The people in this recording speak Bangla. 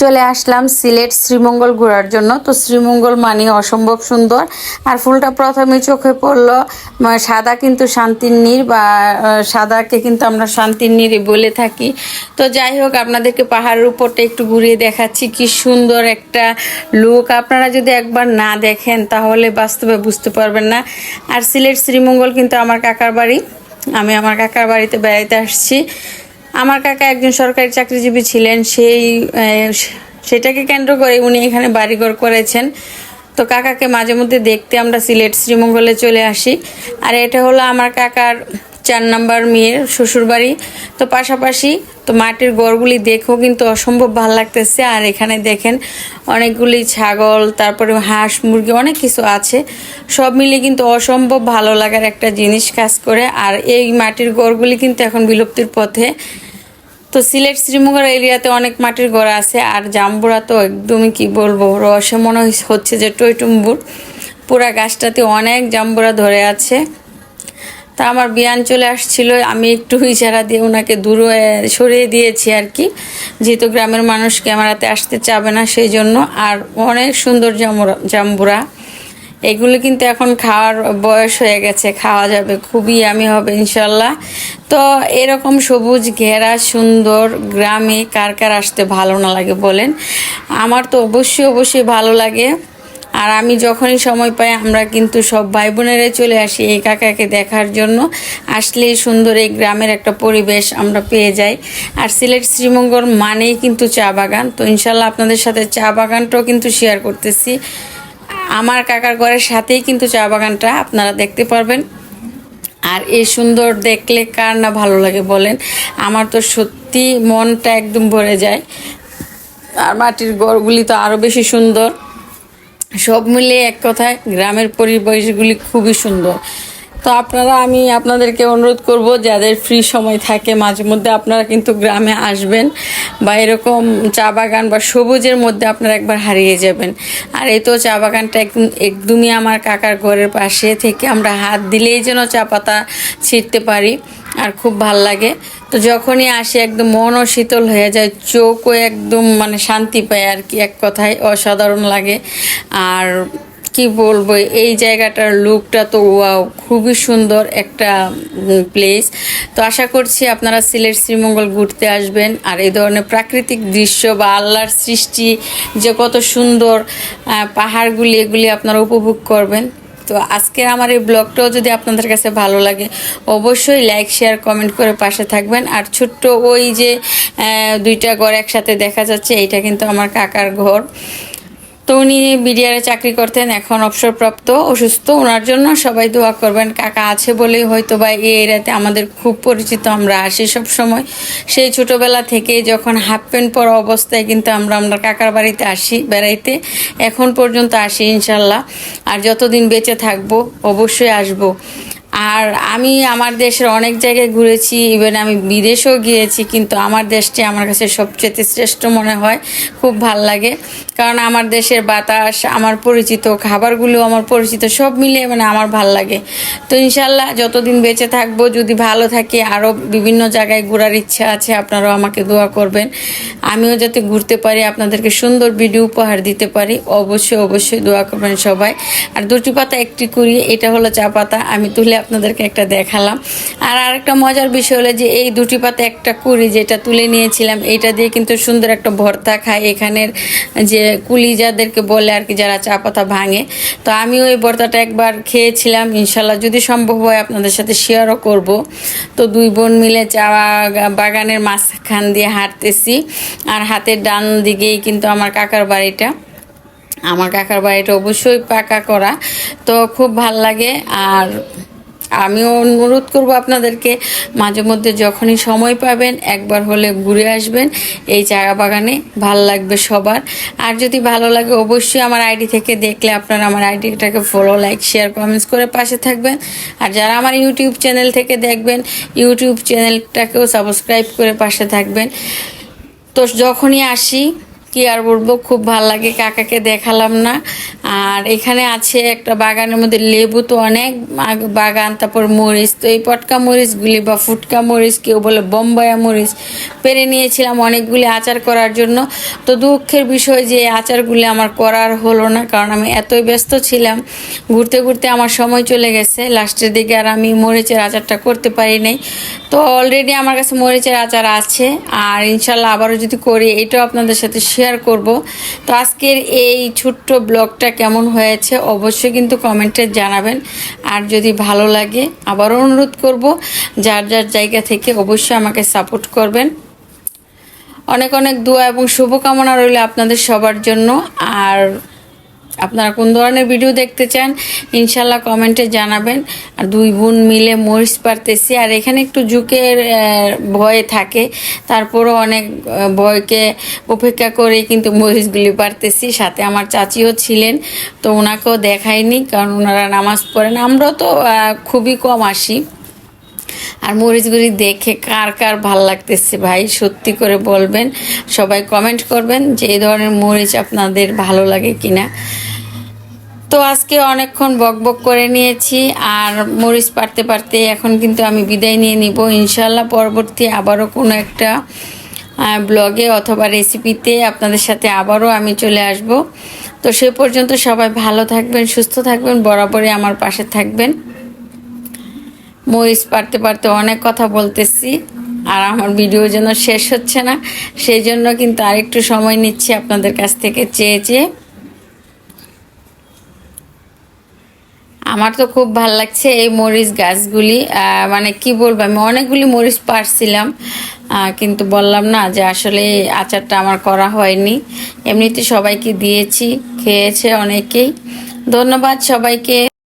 চলে আসলাম সিলেট শ্রীমঙ্গল ঘোরার জন্য। তো শ্রীমঙ্গল মানে অসম্ভব সুন্দর। আর ফুলটা প্রথমে চোখে পড়ল সাদা কিন্তু শান্তির নীর বা সাদাকে কিন্তু আমরা শান্তির নীরে বলে থাকি। তো যাই হোক, আপনাদেরকে পাহাড়ের উপরটা একটু ঘুরিয়ে দেখাচ্ছি। কি সুন্দর একটা লুক আপনারা যদি একবার না দেখেন, তাহলে বাস্তবে বুঝতে পারবেন না। আর সিলেট শ্রীমঙ্গল কিন্তু আমার কাকার বাড়ি। আমি আমার কাকার বাড়িতে বেড়াইতে আসছি। আমার কাকা একজন সরকারি চাকরিজীবী ছিলেন, সেই সেটাকে কেন্দ্র করে উনি এখানে বাড়িঘর করেছেন। তো কাকাকে মাঝে মধ্যে দেখতে আমরা সিলেট শ্রীমঙ্গলে চলে আসি। আর এটা হলো আমার কাকার চার নাম্বার মেয়ের শ্বশুরবাড়ি। তো পাশাপাশি তো মাটির গড়গুলি দেখেও কিন্তু অসম্ভব ভালো লাগতেছে। আর এখানে দেখেন অনেকগুলি ছাগল, তারপরে হাঁস, মুরগি অনেক কিছু আছে। সব মিলিয়ে কিন্তু অসম্ভব ভালো লাগার একটা জিনিস কাজ করে। আর এই মাটির গড়গুলি কিন্তু এখন বিলুপ্তির পথে তো সিলেট শ্রীমঙ্গল এরিয়াতে অনেক মাটির ঘর আছে, আর জাম্বুরা তো একদমই কি বলব রসে মনে হচ্ছে যে টইটুম্বুর। পুরা গাছটাতে অনেক জাম্বুরা ধরে আছে। তা আমার বিয়ান চলে আসছিল, আমি একটু ইশারা দিয়ে ওনাকে দূরে সরিয়ে দিয়েছি আর কি। যেহেতু গ্রামের মানুষ ক্যামেরাতে আসতে চাবে না, সেই জন্য। আর অনেক সুন্দর জামুরা জাম্বুরা। এগুলো কিন্তু এখন খাওয়ার বয়স হয়ে গেছে, খাওয়া যাবে, খুবই আমি হবে ইনশাল্লাহ। তো এরকম সবুজ ঘেরা সুন্দর গ্রামে কার কার আসতে ভালো না লাগে বলেন? আমার তো অবশ্যই অবশ্যই ভালো লাগে। আর আমি যখনই সময় পাই, আমরা কিন্তু সব ভাই বোনেরাই চলে আসি এই কাকাকে দেখার জন্য। আসলেই সুন্দর এই গ্রামের একটা পরিবেশ আমরা পেয়ে যাই। আর সিলেট শ্রীমঙ্গল মানেই কিন্তু চা বাগান। তো ইনশাল্লাহ আপনাদের সাথে চা বাগানটাও কিন্তু শেয়ার করতেছি। আমার কাকার ঘরের সাথেই কিন্তু চা বাগানটা আপনারা দেখতে পারবেন। আর এই সুন্দর দেখলে কার না ভালো লাগে বলেন? আমার তো সত্যি মনটা একদম ভরে যায়। আর মাটির গড়গুলি তো আরও বেশি সুন্দর। সব মিলিয়ে এক কথায় গ্রামের পরিবেশগুলি খুবই সুন্দর। তো আপনারা, আমি আপনাদেরকে অনুরোধ করব, যাদের ফ্রি সময় থাকে, মাঝে মধ্যে আপনারা কিন্তু গ্রামে আসবেন বা এরকম চা বাগান বা সবুজের মধ্যে আপনারা একবার হারিয়ে যাবেন। আর এই তো চা বাগানটা একদম, একদমই আমার কাকার ঘরের পাশে থেকে আমরা হাত দিলেই যেন চা পাতা ছিঁড়তে পারি, আর খুব ভালো লাগে। তো যখনই আসি, একদম মনও শীতল হয়ে যায়, চোখও একদম মানে শান্তি পায় আর কি, এক কথায় অসাধারণ লাগে। আর কি বলব, এই জায়গাটার লুকটা তো ওয়াও খুবই সুন্দর একটা প্লেস তো আশা করছি আপনারা সিলেট, শ্রীমঙ্গল ঘুরতে আসবেন। আর এই ধরনের প্রাকৃতিক দৃশ্য বা আল্লাহর সৃষ্টি, যে কত সুন্দর পাহাড়গুলি, এগুলি আপনারা উপভোগ করবেন। তো আজকের আমার এই ব্লগটাও যদি আপনাদের কাছে ভালো লাগে, অবশ্যই লাইক শেয়ার কমেন্ট করে পাশে থাকবেন। আর ছোট্ট ওই যে দুইটা ঘর একসাথে দেখা যাচ্ছে, এইটা কিন্তু আমার কাকার ঘর। তো উনি বিডিআরে চাকরি করতেন, এখন অবসরপ্রাপ্ত, অসুস্থ। ওনার জন্য সবাই দোয়া করবেন, কাকা আছে বলেই হয়তো বা এই এরিয়াতে আমাদের খুব পরিচিত, আমরা আসি সব সময় সেই ছোটবেলা থেকে যখন হাফ প্যান্ট পরা অবস্থায় কিন্তু আমরা আমরা কাকার বাড়িতে আসি, বেড়াইতে। এখন পর্যন্ত আসি ইনশাল্লাহ। আর যতদিন বেঁচে থাকব, অবশ্যই আসব। আর আমি আমার দেশের অনেক জায়গায় ঘুরেছি ইভেন আমি বিদেশেও গিয়েছি, কিন্তু আমার দেশটি আমার কাছে সবচেয়ে শ্রেষ্ঠ মনে হয়, খুব ভালো লাগে। কারণ আমার দেশের বাতাস, আমার পরিচিত, খাবারগুলো আমার পরিচিত, সব মিলিয়ে মানে আমার ভালো লাগে। তো ইনশাল্লাহ যতদিন বেঁচে থাকব, যদি ভালো থাকি, আরও বিভিন্ন জায়গায় ঘোরার ইচ্ছা আছে, আপনারাও আমাকে দোয়া করবেন। আমিও যাতে ঘুরতে পারি, আপনাদেরকে সুন্দর ভিডিও উপহার দিতে পারি, অবশ্যই অবশ্যই দোয়া করবেন সবাই। আর দুটি পাতা একটি করি, এটা হলো চা পাতা, আমি তুলে আপনাদেরকে একটা দেখালাম। আর আরেকটা মজার বিষয় হলো যে এই দুটি পাতা একটা কুড়ি যেটা তুলে নিয়েছিলাম এটা দিয়ে কিন্তু সুন্দর একটা ভর্তা খাই এখানের যে কুলি যাদেরকে বলে আর কি, যারা চা পাতা ভাঙে। তো আমি ওই ভর্তাটা একবার খেয়েছিলাম, ইনশাল্লাহ যদি সম্ভব হয় আপনাদের সাথে শেয়ারও করব। তো দুই বোন মিলে চা বাগা- বাগানের মাঝখান দিয়ে হাঁটতেছি। আর হাতের ডান দিকেই কিন্তু আমার কাকার বাড়িটা। আমার কাকার বাড়িটা অবশ্যই পাকা করা। তো খুব ভালো লাগে। আর আমিও অনুরোধ করব আপনাদেরকে, মাঝে মধ্যে যখনই সময় পাবেন একবার হলে ঘুরে আসবেন এই চারা বাগানে, ভালো লাগবে সবার। আর যদি ভালো লাগে অবশ্যই আমার আইডি থেকে দেখলে আপনারা আমার আইডিটাকে ফলো লাইক শেয়ার কমেন্টস করে পাশে থাকবেন। আর যারা আমার ইউটিউব চ্যানেল থেকে দেখবেন, ইউটিউব চ্যানেলটাকেও সাবস্ক্রাইব করে পাশে থাকবেন। তো যখনই আসি কি আর বলব? খুব ভালো লাগে কাকাকে দেখালাম না। আর এখানে আছে একটা বাগানের মধ্যে লেবু তো অনেক বাগান, তারপর মরিচ, তো এই পটকা মরিচগুলি বা ফুটকা মরিচ, কেউ বলে বম্বায়া মরিচ, পেরে নিয়েছিলাম অনেকগুলি আচার করার জন্য। তো দুঃখের বিষয় যে আচারগুলি আমার করার হলো না, কারণ আমি এতই ব্যস্ত ছিলাম। ঘুরতে ঘুরতে আমার সময় চলে গেছে, লাস্টের দিকে আর আমি মরিচের আচারটা করতে পারি নাই। তো অলরেডি আমার কাছে মরিচের আচার আছে, আর ইনশাল্লাহ আবারও যদি করি, এটাও আপনাদের সাথে শেয়ার করব। তো আজকের এই ছোট্ট ব্লগটা কেমন হয়েছে অবশ্যই কিন্তু কমেন্টে জানাবেন। আর যদি ভালো লাগে, আবারও অনুরোধ করব, যার যার জায়গা থেকে অবশ্যই আমাকে সাপোর্ট করবেন। অনেক অনেক দোয়া এবং শুভকামনা রইল আপনাদের সবার জন্য। আর আপনারা কোন ধরনের ভিডিও দেখতে চান, ইনশাল্লাহ কমেন্টে জানাবেন। আর দুই বোন মিলে মরিচ পারতেছি আর এখানে একটু ঝুঁকের ভয় থাকে। তারপরও অনেক ভয়কে উপেক্ষা করে কিন্তু মরিচগুলি পারতেছি সাথে আমার চাচিও ছিলেন, তো ওনাকেও দেখায়নি কারণ ওনারা নামাজ পড়েন। আমরাও তো খুবই কম আসি। আর মরিচগুলি দেখে কার কার ভালো লাগতেছে ভাই, সত্যি করে বলবেন। সবাই কমেন্ট করবেন যে এই ধরনের মরিচ আপনাদের ভালো লাগে কিনা। তো আজকে অনেকক্ষণ বক বক করে নিয়েছি, আর মরিচ পারতে পারতে এখন কিন্তু আমি বিদায় নিয়ে নিব। ইনশাল্লাহ পরবর্তী আবারও কোনো একটা ব্লগে অথবা রেসিপিতে আপনাদের সাথে আবারও আমি চলে আসব। তো সে পর্যন্ত সবাই ভালো থাকবেন, সুস্থ থাকবেন, বরাবরই আমার পাশে থাকবেন। মরিচ পারতে পারতে অনেক কথা বলতেছি, আর আমার ভিডিও যেন শেষ হচ্ছে না, সেই জন্য কিন্তু আরেকটু সময় নিচ্ছি আপনাদের কাছ থেকে চেয়ে চেয়ে। আমার তো খুব ভালো লাগছে এই মরিচ গাছগুলি। মানে কি বলব, আমি অনেকগুলি মরিচ পারছিলাম কিন্তু বললাম না যে আসলে আচারটা আমার করা হয়নি। এমনিতে সবাইকে দিয়েছি, খেয়েছে অনেকেই। ধন্যবাদ সবাইকে।